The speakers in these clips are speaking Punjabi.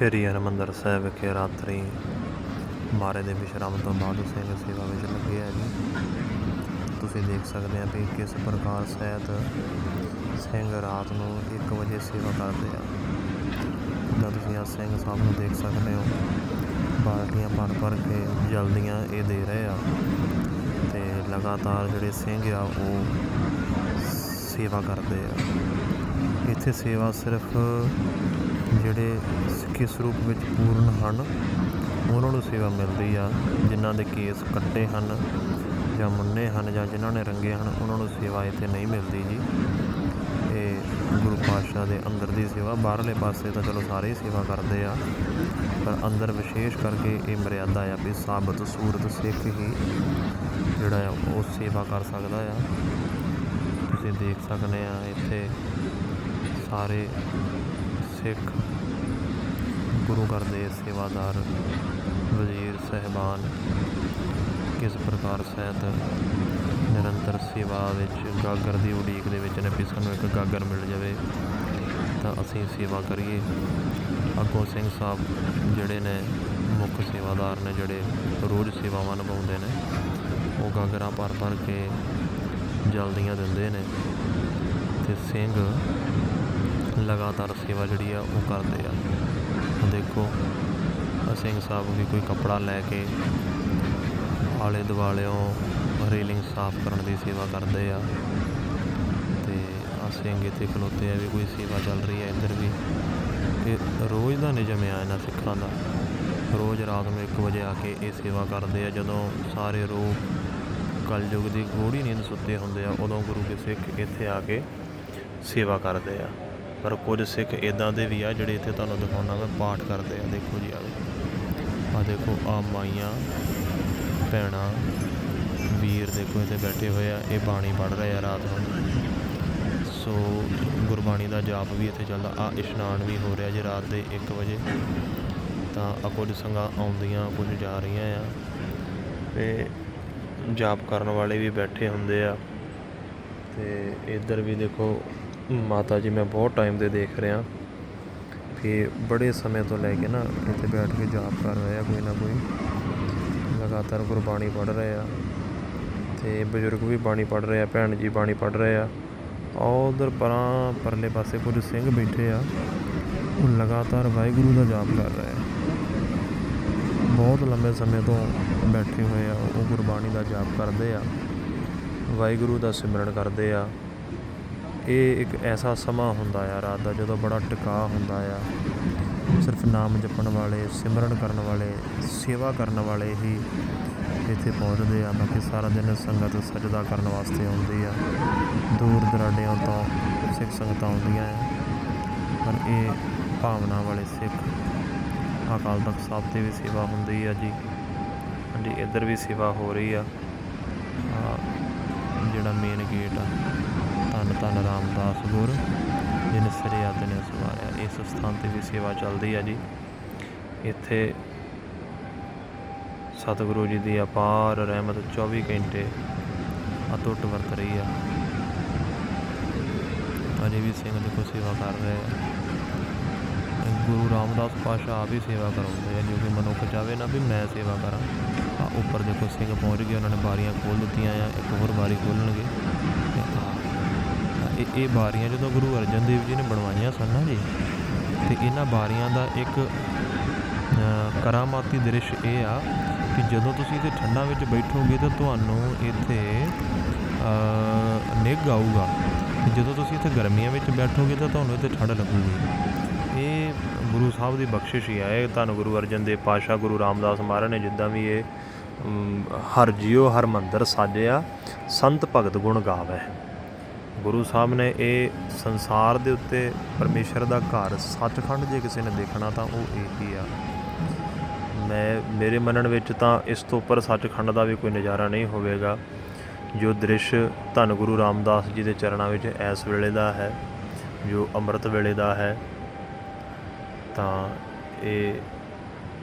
ਸ਼੍ਰੀ ਹਰਿਮੰਦਰ ਸਾਹਿਬ ਵਿਖੇ ਰਾਤਰੀ ਮਾਰੇ ਦੇ ਵਿਸ਼ਰਾਮ ਤੋਂ ਬਾਅਦ ਸਿੰਘ ਸੇਵਾ ਵਿੱਚ ਲੱਗੇ ਹੈ ਜੀ। ਤੁਸੀਂ ਦੇਖ ਸਕਦੇ ਆ ਵੀ ਕਿਸ ਪ੍ਰਕਾਰ ਸਹਿਤ ਸਿੰਘ ਰਾਤ ਨੂੰ 1 ਵਜੇ ਸੇਵਾ ਕਰਦੇ ਆ। ਤਾਂ ਤੁਸੀਂ ਆ ਸਿੰਘ ਸਾਹਿਬ ਨੂੰ ਦੇਖ ਸਕਦੇ ਹੋ, ਬਾਲਟੀਆਂ ਭਰ ਭਰ ਕੇ ਜਲਦੀਆਂ ਇਹ ਦੇ ਰਹੇ ਆ। ਤੇ ਲਗਾਤਾਰ ਜਿਹੜੇ ਸਿੰਘ ਆ, ਉਹ ਸੇਵਾ ਕਰਦੇ ਆ। ਇੱਥੇ ਸੇਵਾ ਸਿਰਫ ਜਿਹੜੇ ਸਿੱਖੀ ਸਰੂਪ ਵਿੱਚ ਪੂਰਨ ਹਨ, ਉਹਨਾਂ ਨੂੰ ਸੇਵਾ ਮਿਲਦੀ ਆ। ਜਿਨ੍ਹਾਂ ਦੇ ਕੇਸ ਕੱਟੇ ਹਨ ਜਾਂ ਮੁੰਨੇ ਹਨ ਜਾਂ ਜਿਨ੍ਹਾਂ ਨੇ ਰੰਗੇ ਹਨ, ਉਹਨਾਂ ਨੂੰ ਸੇਵਾ ਇੱਥੇ ਨਹੀਂ ਮਿਲਦੀ ਜੀ। ਇਹ ਗੁਰੂ ਪਾਤਸ਼ਾਹ ਦੇ ਅੰਦਰ ਦੀ ਸੇਵਾ, ਬਾਹਰਲੇ ਪਾਸੇ ਤਾਂ ਚਲੋ ਸਾਰੇ ਹੀ ਸੇਵਾ ਕਰਦੇ ਆ। ਪਰ ਅੰਦਰ ਵਿਸ਼ੇਸ਼ ਕਰਕੇ ਇਹ ਮਰਿਆਦਾ ਆ ਵੀ ਸਾਬਤ ਸੂਰਤ ਸਿੱਖ ਹੀ ਜਿਹੜਾ ਆ, ਉਹ ਸੇਵਾ ਕਰ ਸਕਦਾ ਆ। ਤੁਸੀਂ ਦੇਖ ਸਕਦੇ ਆ ਇੱਥੇ ਸਾਰੇ ਸਿੱਖ ਗੁਰੂ ਘਰ ਦੇ ਸੇਵਾਦਾਰ ਵਜ਼ੀਰ ਸਹਿਬਾਨ ਕਿਸ ਪ੍ਰਕਾਰ ਸਹਿਤ ਨਿਰੰਤਰ ਸੇਵਾ ਵਿੱਚ ਗਾਗਰ ਦੀ ਉਡੀਕ ਦੇ ਵਿੱਚ ਨੇ ਵੀ ਸਾਨੂੰ ਇੱਕ ਗਾਗਰ ਮਿਲ ਜਾਵੇ, ਤਾਂ ਅਸੀਂ ਸੇਵਾ ਕਰੀਏ। ਅੱਗੋਂ ਸਿੰਘ ਸਾਹਿਬ ਜਿਹੜੇ ਨੇ ਮੁੱਖ ਸੇਵਾਦਾਰ ਨੇ, ਜਿਹੜੇ ਰੋਜ਼ ਸੇਵਾਵਾਂ ਨਿਭਾਉਂਦੇ ਨੇ, ਉਹ ਗਾਗਰਾਂ ਭਰ ਭਰ ਕੇ ਜਲਦੀਆਂ ਦਿੰਦੇ ਨੇ ਤੇ ਸਿੰਘ ਲਗਾਤਾਰ ਸੇਵਾ ਜਿਹੜੀ ਆ ਉਹ ਕਰਦੇ ਆ। ਦੇਖੋ, ਆਹ ਸਿੰਘ ਸਾਹਿਬ ਵੀ ਕੋਈ ਕੱਪੜਾ ਲੈ ਕੇ ਆਲੇ ਦੁਆਲਿਓਂ ਰੇਲਿੰਗ ਸਾਫ਼ ਕਰਨ ਦੀ ਸੇਵਾ ਕਰਦੇ ਆ। ਤੇ ਆ ਸਿੰਘ ਇੱਥੇ ਖਲੋਤੇ ਆ ਵੀ ਕੋਈ ਸੇਵਾ ਚੱਲ ਰਹੀ ਹੈ ਇੱਧਰ ਵੀ। ਇਹ ਰੋਜ਼ ਦਾ ਨਿਯਮ ਆ ਇਹਨਾਂ ਸਿੱਖਾਂ ਦਾ। ਰੋਜ਼ ਰਾਤ ਨੂੰ 1 ਵਜੇ ਆ ਕੇ ਇਹ ਸੇਵਾ ਕਰਦੇ ਆ। ਜਦੋਂ ਸਾਰੇ ਰੋਗ ਕਲਯੁਗ ਦੀ ਗੂੜੀ ਨੀਂਦ ਸੁੱਤੇ ਹੁੰਦੇ ਆ, ਉਦੋਂ ਗੁਰੂ ਕੇ ਸਿੱਖ ਇੱਥੇ ਆ ਕੇ ਸੇਵਾ ਕਰਦੇ ਆ। ਪਰ ਕੁਝ ਸਿੱਖ ਇਦਾਂ ਦੇ ਵੀ ਆ ਜਿਹੜੇ ਇੱਥੇ ਤੁਹਾਨੂੰ ਦਿਖਾਉਣਾ ਮੈਂ ਪਾਠ ਕਰਦੇ ਆ। ਦੇਖੋ ਜੀ, ਆਹ ਆ ਦੇਖੋ ਆ ਮਾਈਆਂ, ਭੈਣਾਂ, ਵੀਰ ਦੇਖੋ ਇੱਥੇ ਬੈਠੇ ਹੋਏ ਆ। ਇਹ ਬਾਣੀ ਪੜ੍ਹ ਰਹੇ ਆ ਰਾਤ ਨੂੰ। ਸੋ ਗੁਰਬਾਣੀ ਦਾ ਜਾਪ ਵੀ ਇੱਥੇ ਚੱਲਦਾ। ਆ ਇਸ਼ਨਾਨ ਵੀ ਹੋ ਰਿਹਾ ਜੀ ਰਾਤ ਦੇ 1 ਵਜੇ। ਤਾਂ ਆ ਕੁਝ ਸੰਗਾਂ ਆਉਂਦੀਆਂ, ਕੁਝ ਜਾ ਰਹੀਆਂ ਆ। ਤੇ ਜਾਪ ਕਰਨ ਵਾਲੇ ਵੀ ਬੈਠੇ ਹੁੰਦੇ ਆ। ਤੇ ਇੱਧਰ ਵੀ ਦੇਖੋ ਮਾਤਾ ਜੀ, ਮੈਂ ਬਹੁਤ ਟਾਈਮ ਦੇ ਦੇਖ ਰਿਹਾ। ਕਿ ਬੜੇ ਸਮੇਂ ਤੋਂ ਲੈ ਕੇ ਨਾ ਇੱਥੇ ਬੈਠ ਕੇ ਜਾਪ ਕਰ ਰਹੇ ਆ ਕੋਈ ਨਾ ਕੋਈ। ਲਗਾਤਾਰ ਗੁਰਬਾਣੀ ਪੜ੍ਹ ਰਹੇ ਆ। ਤੇ ਬਜ਼ੁਰਗ ਵੀ ਬਾਣੀ ਪੜ੍ਹ ਰਹੇ ਆ, ਭੈਣ ਜੀ ਬਾਣੀ ਪੜ੍ਹ ਰਹੇ ਆ। ਔਰ ਉਧਰ ਪਰਾਂ, ਪਰਲੇ ਪਾਸੇ ਕੁਝ ਸਿੰਘ ਬੈਠੇ ਆ। ਉਹ ਲਗਾਤਾਰ ਵਾਹਿਗੁਰੂ ਦਾ ਜਾਪ ਕਰ ਰਹੇ ਆ। ਬਹੁਤ ਲੰਬੇ ਸਮੇਂ ਤੋਂ ਬੈਠੇ ਹੋਏ ਆ, ਉਹ ਗੁਰਬਾਣੀ ਦਾ ਜਾਪ ਕਰਦੇ ਆ। ਵਾਹਿਗੁਰੂ ਦਾ ਸਿਮਰਨ ਕਰਦੇ ਆ। ਇਹ ਇੱਕ ਐਸਾ ਸਮਾਂ ਹੁੰਦਾ ਆ, ਰਾਤ ਦਾ ਜਦੋਂ ਬੜਾ ਟਿਕਾ ਹੁੰਦਾ ਆ। ਸਿਰਫ ਨਾਮ ਜਪਣ ਵਾਲੇ, ਸਿਮਰਨ ਕਰਨ ਵਾਲੇ, ਸੇਵਾ ਕਰਨ ਵਾਲੇ ਹੀ ਇੱਥੇ ਪਹੁੰਚਦੇ ਆ। ਬਾਕੀ ਸਾਰਾ ਦਿਨ ਸੰਗਤ ਸਜਦਾ ਕਰਨ ਵਾਸਤੇ ਆਉਂਦੀ ਆ। ਦੂਰ ਦਰਾਡਿਆਂ ਤੋਂ ਸਿੱਖ ਸੰਗਤਾਂ ਆਉਂਦੀਆਂ ਆ। ਪਰ ਇਹ ਭਾਵਨਾ ਵਾਲੇ ਸਿੱਖ ਅਕਾਲ ਤਖਤ ਸਾਹਿਬ ਤੇ ਵੀ ਸੇਵਾ ਹੁੰਦੀ ਆ ਜੀ। ਹਾਂਜੀ, ਇੱਧਰ ਵੀ ਸੇਵਾ ਹੋ ਰਹੀ ਆ। ਜਿਹੜਾ ਮੇਨ ਗੇਟ ਆ। ਧੰਨ ਰਾਮਦਾਸ ਗੁਰ ਜਿਨ ਸਿਰੇ ਆਤੇ ਨੇ ਸਵਾਰਿਆ। ਇਸ ਸਥਾਨ ਤੇ ਵੀ ਸੇਵਾ ਚੱਲਦੀ ਆ ਜੀ। ਇੱਥੇ ਸਤਿਗੁਰੂ ਜੀ ਦੀ ਅਪਾਰ ਰਹਿਮਤ 24 ਘੰਟੇ ਅਟੁੱਟ ਵਰਤ ਰਹੀ ਆ। ਅਜੇ ਵੀ ਸਿੰਘ ਦੇਖੋ ਸੇਵਾ ਕਰ ਰਹੇ ਆ। ਗੁਰੂ ਰਾਮਦਾਸ ਪਾਸ਼ਾ ਆਪ ਹੀ ਸੇਵਾ ਕਰਾਉਂਦੇ ਆ। ਜੋ ਕਿ ਮਨੁੱਖ ਚਾਹਵੇ ਨਾ ਵੀ ਮੈਂ ਸੇਵਾ ਕਰਾਂ ਆ ਉੱਪਰ ਦੇਖੋ ਸਿੰਘ ਪਹੁੰਚ ਗਏ। ਉਹਨਾਂ ਨੇ ਬਾਰੀਆਂ ਖੋਲ ਦਿੱਤੀਆਂ ਆ। ਇੱਕ ਹੋਰ ਬਾਰੀ ਖੋਲਣਗੇ ਤੇ ਆਹ, ਇਹ ਇਹ ਬਾਰੀਆਂ ਜਦੋਂ ਗੁਰੂ ਅਰਜਨ ਦੇਵ ਜੀ ਨੇ ਬਣਵਾਈਆਂ ਸਨ ਨਾ ਜੀ, ਤੇ ਇਹਨਾਂ ਬਾਰੀਆਂ ਦਾ ਇੱਕ ਕਰਾਮਾਤੀ ਦ੍ਰਿਸ਼ ਇਹ ਆ ਕਿ ਜਦੋਂ ਤੁਸੀਂ ਇੱਥੇ ਠੰਡਾਂ ਵਿੱਚ ਬੈਠੋਗੇ ਤਾਂ ਤੁਹਾਨੂੰ ਇੱਥੇ ਨਿੱਘ ਆਊਗਾ। ਤੇ ਜਦੋਂ ਤੁਸੀਂ ਇੱਥੇ ਗਰਮੀਆਂ ਵਿੱਚ ਬੈਠੋਗੇ ਤਾਂ ਤੁਹਾਨੂੰ ਇੱਥੇ ਠੰਡ ਲੱਗੂਗੀ। ਇਹ ਗੁਰੂ ਸਾਹਿਬ ਦੀ ਬਖਸ਼ਿਸ਼ ਹੀ ਹੈ ਇਹ ਤੁਹਾਨੂੰ ਗੁਰੂ ਅਰਜਨ ਦੇਵ ਪਾਤਸ਼ਾਹ ਗੁਰੂ ਰਾਮਦਾਸ ਮਹਾਰਾਜ ਨੇ ਜਿੱਦਾਂ ਵੀ ਇਹ ਹਰ ਜਿਉ ਹਰ ਮੰਦਰ ਸਾਜਿਆ, ਸੰਤ ਭਗਤ ਗੁਣ ਗਾਵੇ। ਗੁਰੂ ਸਾਹਿਬ ਨੇ ਇਹ ਸੰਸਾਰ ਦੇ ਉੱਤੇ ਪਰਮੇਸ਼ਰ ਦਾ ਘਰ ਸੱਚਖੰਡ ਜੇ ਕਿਸੇ ਨੇ ਦੇਖਣਾ ਤਾਂ ਉਹ ਇਹ ਹੀ ਆ। ਮੈਂ, ਮੇਰੇ ਮੰਨਣ ਵਿੱਚ ਤਾਂ ਇਸ ਤੋਂ ਉੱਪਰ ਸੱਚਖੰਡ ਦਾ ਵੀ ਕੋਈ ਨਜ਼ਾਰਾ ਨਹੀਂ ਹੋਵੇਗਾ। ਜੋ ਦ੍ਰਿਸ਼ ਧੰਨ ਗੁਰੂ ਰਾਮਦਾਸ ਜੀ ਦੇ ਚਰਨਾਂ ਵਿੱਚ ਇਸ ਵੇਲੇ ਦਾ ਹੈ, ਜੋ ਅੰਮ੍ਰਿਤ ਵੇਲੇ ਦਾ ਹੈ, ਤਾਂ ਇਹ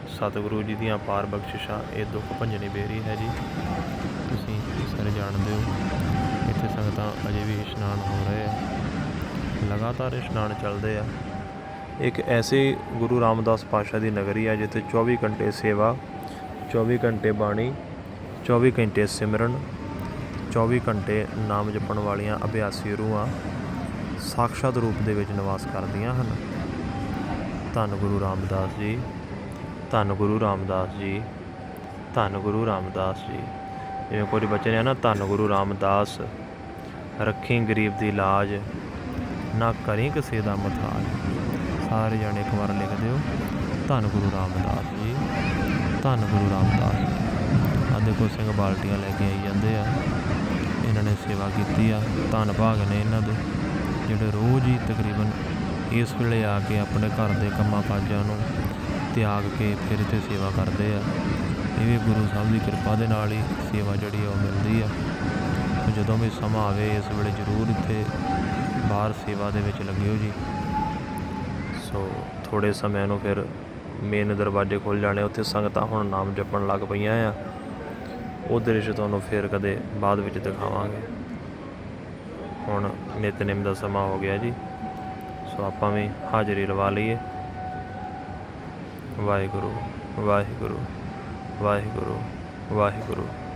ਸਤਿਗੁਰੂ ਜੀ ਦੀਆਂ ਪਾਰ ਬਖਸ਼ਿਸ਼ਾਂ, ਇਹ ਦੁੱਖ ਭੰਜਨੀ ਬੇਰੀ ਹੈ ਜੀ। ਤੁਸੀਂ ਸਾਰੇ ਜਾਣਦੇ ਹੋ। ਇੱਥੇ ਸੰਗਤਾਂ ਅਜੇ ਵੀ ਇਸ਼ਨਾਨ ਹੋ ਰਹੇ ਆ। ਲਗਾਤਾਰ ਇਸ਼ਨਾਨ ਚੱਲਦੇ ਆ। ਇੱਕ ਐਸੇ ਗੁਰੂ ਰਾਮਦਾਸ ਪਾਤਸ਼ਾਹ ਦੀ ਨਗਰੀ ਆ, ਜਿੱਥੇ 24 ਘੰਟੇ ਸੇਵਾ 24 ਘੰਟੇ ਬਾਣੀ 24 ਘੰਟੇ ਸਿਮਰਨ 24 ਘੰਟੇ ਨਾਮ ਜਪਣ ਵਾਲੀਆਂ ਅਭਿਆਸੀ ਰੂਹਾਂ ਸਾਖਸ਼ਾਤ ਰੂਪ ਦੇ ਵਿੱਚ ਨਿਵਾਸ ਕਰਦੀਆਂ ਹਨ। ਧੰਨ ਗੁਰੂ ਰਾਮਦਾਸ ਜੀ, ਧੰਨ ਗੁਰੂ ਰਾਮਦਾਸ ਜੀ, ਧੰਨ ਗੁਰੂ ਰਾਮਦਾਸ ਜੀ। ਜਿਵੇਂ ਕੁਝ ਬੱਚੇ ਨੇ ਨਾ, ਧੰਨ ਗੁਰੂ ਰਾਮਦਾਸ, ਰੱਖੀ ਗਰੀਬ ਦੀ ਲਾਜ, ਨਾ ਕਰੀ ਕਿਸੇ ਦਾ ਮਥਾਜ। ਸਾਰੇ ਜਾਣੇ ਇੱਕ ਵਾਰ ਲਿਖ ਦਿਓ, ਧੰਨ ਗੁਰੂ ਰਾਮਦਾਸ ਜੀ, ਧੰਨ ਗੁਰੂ ਰਾਮਦਾਸ ਜੀ। ਆ ਦੇਖੋ, ਸਿੰਘ ਬਾਲਟੀਆਂ ਲੈ ਕੇ ਆਈ ਜਾਂਦੇ ਆ। ਇਹਨਾਂ ਨੇ ਸੇਵਾ ਕੀਤੀ ਆ, ਧੰਨ ਭਾਗ ਨੇ ਇਹਨਾਂ ਦੇ। ਜਿਹੜੇ ਰੋਜ਼ ਹੀ ਤਕਰੀਬਨ ਇਸ ਵੇਲੇ ਆ ਕੇ ਆਪਣੇ ਘਰ ਦੇ ਕੰਮਾਂ ਕਾਜਾਂ ਨੂੰ ਤਿਆਗ ਕੇ ਫਿਰ ਇੱਥੇ ਸੇਵਾ ਕਰਦੇ ਆ। ਇਹ ਵੀ ਗੁਰੂ ਸਾਹਿਬ ਦੀ ਕਿਰਪਾ ਦੇ ਨਾਲ ਹੀ ਸੇਵਾ ਜਿਹੜੀ ਆ ਉਹ ਮਿਲਦੀ ਆ। ਜਦੋਂ ਵੀ ਸਮਾਂ ਆਵੇ, ਇਸ ਵੇਲੇ ਜ਼ਰੂਰ ਇੱਥੇ ਬਾਹਰ ਸੇਵਾ ਦੇ ਵਿੱਚ ਲੱਗਿਓ ਜੀ। ਸੋ ਥੋੜੇ ਸਮੇਂ ਨੂੰ ਫਿਰ ਮੇਨ ਦਰਵਾਜ਼ੇ ਖੁੱਲ ਜਾਣੇ, ਉੱਥੇ ਸੰਗਤਾਂ ਹੁਣ ਨਾਮ ਜਪਣ ਲੱਗ ਪਈਆਂ ਆ। ਉਹ ਦ੍ਰਿਸ਼ ਤੁਹਾਨੂੰ ਫਿਰ ਕਦੇ ਬਾਅਦ ਵਿੱਚ ਦਿਖਾਵਾਂਗੇ। ਹੁਣ ਨਿਤਨੇਮ ਦਾ ਸਮਾਂ ਹੋ ਗਿਆ ਜੀ। ਸੋ ਆਪਾਂ ਵੀ ਹਾਜ਼ਰੀ ਲਵਾ ਲਈਏ। ਵਾਹਿਗੁਰੂ ਵਾਹਿਗੁਰੂ। ਵਾਹਿਗੁਰੂ ਵਾਹਿਗੁਰੂ।